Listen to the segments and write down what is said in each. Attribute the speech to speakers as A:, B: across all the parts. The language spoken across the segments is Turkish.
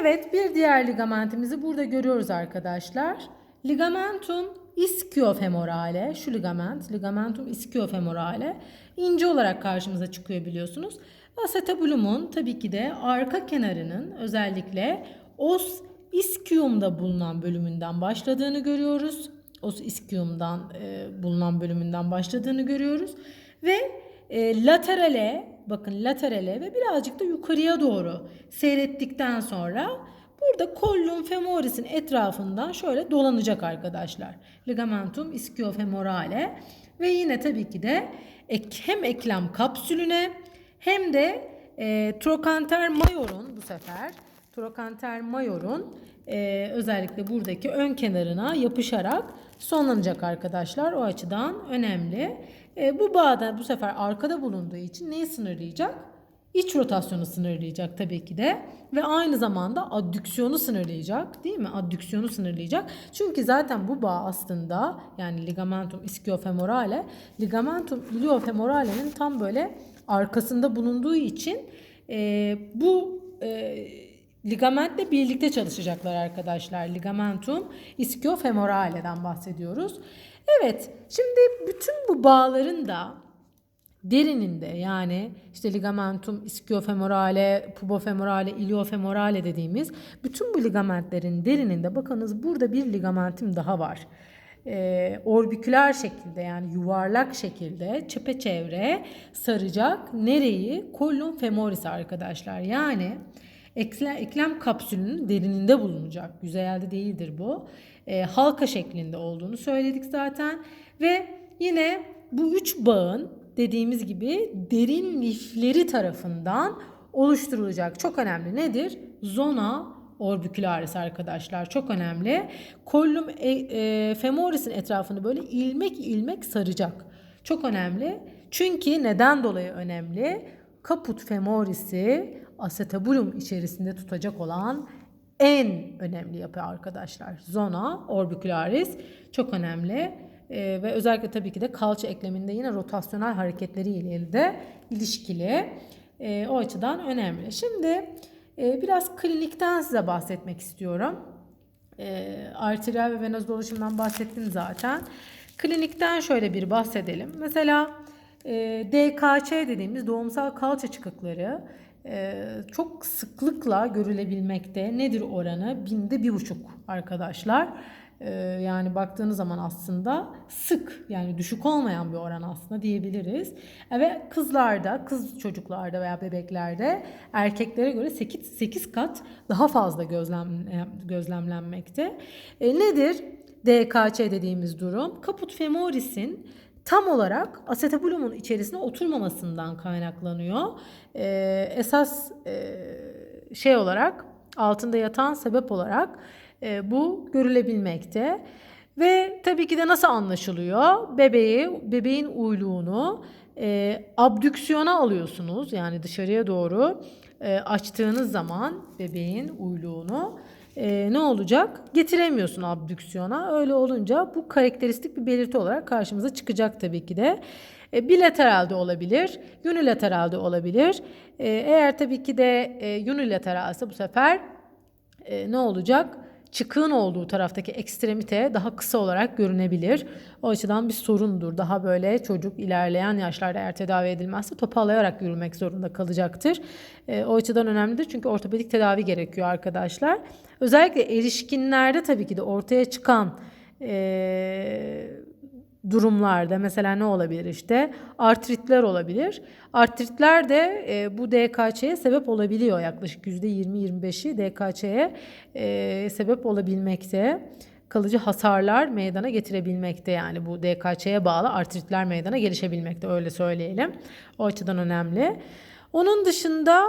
A: Evet bir diğer ligamentimizi burada görüyoruz arkadaşlar. Ligamentum ischiofemorale, şu ligament, ligamentum ischiofemorale ince olarak karşımıza çıkıyor biliyorsunuz. Acetabulum'un tabii ki de arka kenarının özellikle os ischium'da bulunan bölümünden başladığını görüyoruz. Os ischium'dan e, bulunan bölümünden başladığını görüyoruz. Ve e, laterale, bakın laterale ve birazcık da yukarıya doğru seyrettikten sonra burada collum femoris'in etrafından şöyle dolanacak arkadaşlar. Ligamentum ischiofemorale ve yine tabii ki de hem eklem kapsülüne hem de e, trochanter major'un bu sefer trochanter major'un e, özellikle buradaki ön kenarına yapışarak sonlanacak arkadaşlar. O açıdan önemli. E, bu bağda bu sefer arkada bulunduğu için neyi sınırlayacak? İç rotasyonu sınırlayacak tabii ki de ve aynı zamanda addüksiyonu sınırlayacak değil mi? Addüksiyonu sınırlayacak. Çünkü zaten bu bağ aslında yani ligamentum ischiofemorale ligamentum iliofemorale'nin tam böyle arkasında bulunduğu için e, bu e, ligamentle birlikte çalışacaklar arkadaşlar. Ligamentum ischiofemorale'den bahsediyoruz. Evet şimdi bütün bu bağların da derininde yani işte ligamentum ischiofemorale, pubofemorale, iliofemorale dediğimiz bütün bu ligamentlerin derininde bakınız burada bir ligamentim daha var. Ee, orbiküler şekilde yani yuvarlak şekilde çepeçevre saracak nereyi? Collum femoris arkadaşlar. Yani eklem, kapsülünün derininde bulunacak. Yüzeyelde değildir bu. Ee, halka şeklinde olduğunu söyledik zaten. Ve yine bu üç bağın dediğimiz gibi derin lifleri tarafından oluşturulacak. Çok önemli nedir? Zona orbicularis arkadaşlar çok önemli. Collum e, e, femoris'in etrafını böyle ilmek ilmek saracak. Çok önemli. Çünkü neden dolayı önemli? Caput femoris'i acetabulum içerisinde tutacak olan en önemli yapı arkadaşlar. Zona orbicularis çok önemli. Ee, ve özellikle tabii ki de kalça ekleminde yine rotasyonel hareketleriyle de ilişkili. Ee, o açıdan önemli. Şimdi e, biraz klinikten size bahsetmek istiyorum. E, arteriyel ve venöz dolaşımdan bahsettim zaten. Klinikten şöyle bir bahsedelim. Mesela e, DKC dediğimiz doğumsal kalça çıkıkları e, çok sıklıkla görülebilmekte. Nedir oranı? Binde bir buçuk arkadaşlar. E, yani baktığınız zaman aslında sık yani düşük olmayan bir oran aslında diyebiliriz. E, ve kızlarda, kız çocuklarda veya bebeklerde erkeklere göre 8, 8 kat daha fazla gözlem, gözlemlenmekte. E, nedir? DKC dediğimiz durum. Caput femoris'in tam olarak acetabulumun içerisine oturmamasından kaynaklanıyor. Ee, esas e, şey olarak altında yatan sebep olarak e, bu görülebilmekte. Ve tabii ki de nasıl anlaşılıyor? Bebeği, bebeğin uyluğunu e, abdüksiyona alıyorsunuz. Yani dışarıya doğru e, açtığınız zaman bebeğin uyluğunu e, ne olacak? Getiremiyorsun abdüksiyona. Öyle olunca bu karakteristik bir belirti olarak karşımıza çıkacak tabii ki de. E, bilateralde olabilir, unilateralde olabilir. E, eğer tabii ki de e, unilateralse bu sefer e, ne olacak? Çıkığın olduğu taraftaki ekstremite daha kısa olarak görünebilir. O açıdan bir sorundur. Daha böyle çocuk ilerleyen yaşlarda eğer tedavi edilmezse topallayarak yürümek zorunda kalacaktır. E, o açıdan önemlidir çünkü ortopedik tedavi gerekiyor arkadaşlar. Özellikle erişkinlerde tabii ki de ortaya çıkan e, durumlarda mesela ne olabilir işte artritler olabilir. Artritler de e, bu DKÇ'ye sebep olabiliyor yaklaşık %20-25'i DKÇ'ye e, sebep olabilmekte. Kalıcı hasarlar meydana getirebilmekte yani bu DKÇ'ye bağlı artritler meydana gelişebilmekte öyle söyleyelim. O açıdan önemli. Onun dışında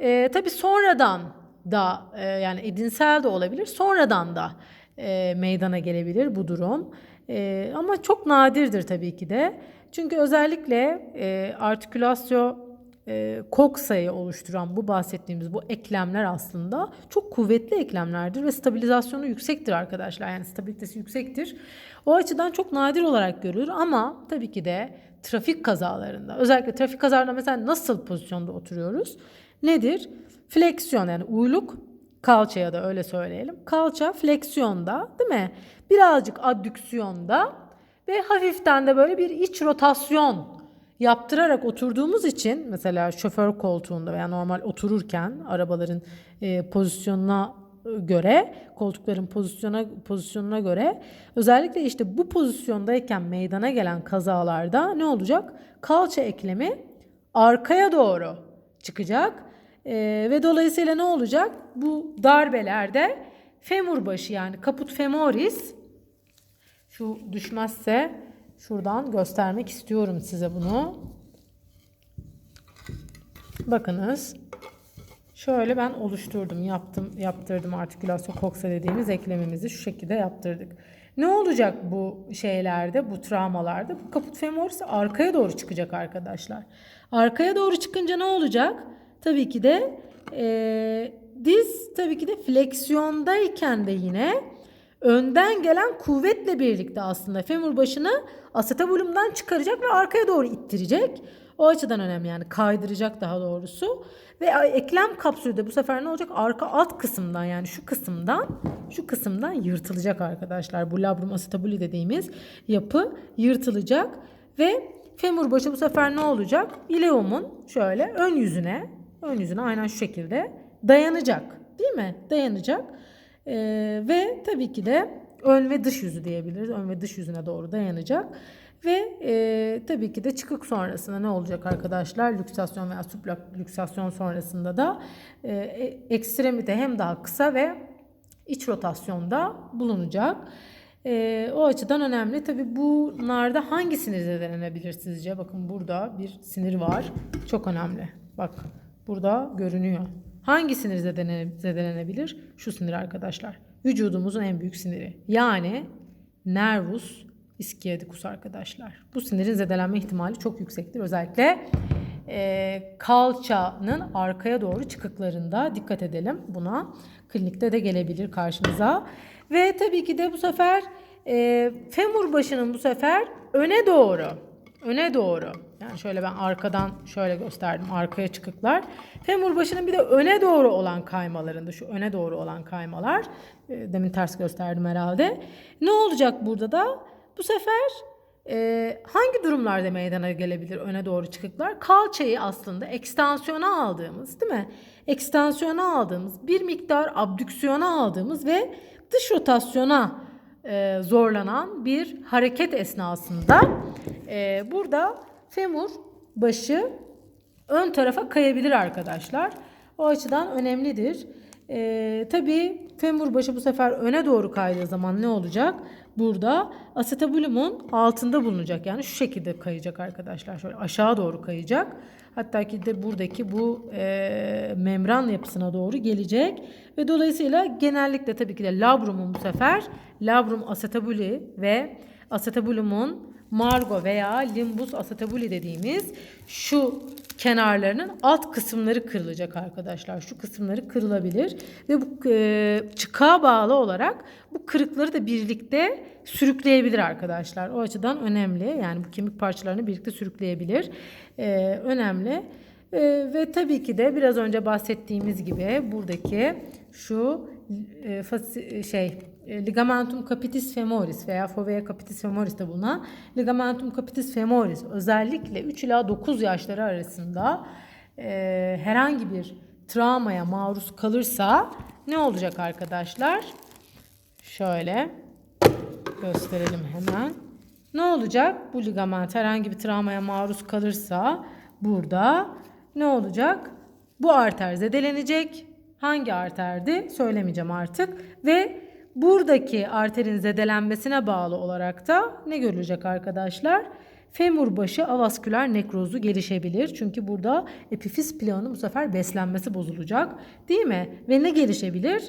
A: e, tabii sonradan da e, yani edinsel de olabilir sonradan da e, meydana gelebilir bu durum. E, ama çok nadirdir tabii ki de. Çünkü özellikle e, artikülasyon e, koksayı oluşturan bu bahsettiğimiz bu eklemler aslında çok kuvvetli eklemlerdir ve stabilizasyonu yüksektir arkadaşlar. Yani stabilitesi yüksektir. O açıdan çok nadir olarak görülür ama tabii ki de trafik kazalarında özellikle trafik kazalarında mesela nasıl pozisyonda oturuyoruz? Nedir? Fleksiyon yani uyluk Kalçaya da öyle söyleyelim. Kalça fleksiyonda değil mi? Birazcık adduksiyonda ve hafiften de böyle bir iç rotasyon yaptırarak oturduğumuz için mesela şoför koltuğunda veya normal otururken arabaların e, pozisyonuna göre koltukların pozisyona pozisyonuna göre özellikle işte bu pozisyondayken meydana gelen kazalarda ne olacak? Kalça eklemi arkaya doğru çıkacak Ee, ve dolayısıyla ne olacak? Bu darbelerde femur başı yani kaput femoris şu düşmezse şuradan göstermek istiyorum size bunu. Bakınız. Şöyle ben oluşturdum, yaptım, yaptırdım artikülasyon koksa dediğimiz eklemimizi şu şekilde yaptırdık. Ne olacak bu şeylerde, bu travmalarda? Bu kaput femoris arkaya doğru çıkacak arkadaşlar. Arkaya doğru çıkınca ne olacak? Tabii ki de e, diz tabii ki de fleksiyondayken de yine önden gelen kuvvetle birlikte aslında femur başını asetabulumdan çıkaracak ve arkaya doğru ittirecek. O açıdan önemli yani kaydıracak daha doğrusu. Ve eklem kapsülü de bu sefer ne olacak? Arka alt kısımdan yani şu kısımdan şu kısımdan yırtılacak arkadaşlar. Bu labrum acetabuli dediğimiz yapı yırtılacak ve femur başı bu sefer ne olacak? İleumun şöyle ön yüzüne ön yüzüne aynen şu şekilde dayanacak. Değil mi? Dayanacak. Ee, ve tabii ki de ön ve dış yüzü diyebiliriz. Ön ve dış yüzüne doğru dayanacak. Ve e, tabii ki de çıkık sonrasında ne olacak arkadaşlar? Lüksasyon veya sublüksasyon sonrasında da e, ekstremite hem daha kısa ve iç rotasyonda bulunacak. E, o açıdan önemli. Tabii bunlarda hangi sinir zedelenebilir sizce? Bakın burada bir sinir var. Çok önemli. Bak burada görünüyor. Hangi sinir zedelenebilir? Şu sinir arkadaşlar. Vücudumuzun en büyük siniri. Yani nervus ischioticus arkadaşlar. Bu sinirin zedelenme ihtimali çok yüksektir. Özellikle e, kalçanın arkaya doğru çıkıklarında dikkat edelim buna. Klinikte de gelebilir karşımıza. Ve tabii ki de bu sefer e, femur başının bu sefer öne doğru öne doğru yani şöyle ben arkadan şöyle gösterdim arkaya çıkıklar. Femur başının bir de öne doğru olan kaymalarında şu öne doğru olan kaymalar e, demin ters gösterdim herhalde. Ne olacak burada da? Bu sefer e, hangi durumlarda meydana gelebilir öne doğru çıkıklar? Kalçayı aslında ekstansiyona aldığımız değil mi? Ekstansiyona aldığımız bir miktar abdüksiyona aldığımız ve dış rotasyona e, zorlanan bir hareket esnasında e, burada femur başı ön tarafa kayabilir arkadaşlar. O açıdan önemlidir. E, tabii femur başı bu sefer öne doğru kaydığı zaman ne olacak? Burada asetabulumun altında bulunacak. Yani şu şekilde kayacak arkadaşlar. Şöyle aşağı doğru kayacak. Hatta ki de buradaki bu e, membran yapısına doğru gelecek. Ve dolayısıyla genellikle tabii ki de labrumun bu sefer labrum acetabuli ve acetabulumun margo veya limbus acetabuli dediğimiz şu kenarlarının alt kısımları kırılacak arkadaşlar. Şu kısımları kırılabilir ve bu e, çıkığa bağlı olarak bu kırıkları da birlikte sürükleyebilir arkadaşlar. O açıdan önemli. Yani bu kemik parçalarını birlikte sürükleyebilir. E, önemli. E, ve tabii ki de biraz önce bahsettiğimiz gibi buradaki şu e, fasi, şey e, ligamentum capitis femoris veya fovea capitis femoris'te bulunan ligamentum capitis femoris özellikle 3 ila 9 yaşları arasında e, herhangi bir travmaya maruz kalırsa ne olacak arkadaşlar? Şöyle gösterelim hemen. Ne olacak? Bu ligament herhangi bir travmaya maruz kalırsa burada ne olacak? Bu arter zedelenecek. Hangi arterdi? Söylemeyeceğim artık. Ve buradaki arterin zedelenmesine bağlı olarak da ne görülecek arkadaşlar? Femur başı avasküler nekrozu gelişebilir. Çünkü burada epifiz planı bu sefer beslenmesi bozulacak. Değil mi? Ve ne gelişebilir?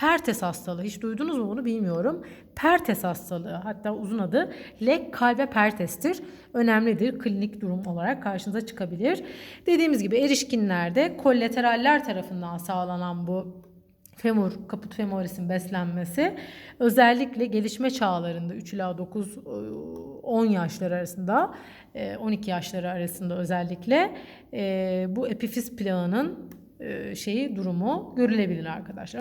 A: Pertes hastalığı. Hiç duydunuz mu bunu bilmiyorum. Pertes hastalığı hatta uzun adı leg kalbe pertestir. Önemlidir. Klinik durum olarak karşınıza çıkabilir. Dediğimiz gibi erişkinlerde kollateraller tarafından sağlanan bu femur, kaput femoris'in beslenmesi özellikle gelişme çağlarında 3 ila 9 10 yaşları arasında 12 yaşları arasında özellikle bu epifiz plağının şeyi durumu görülebilir arkadaşlar.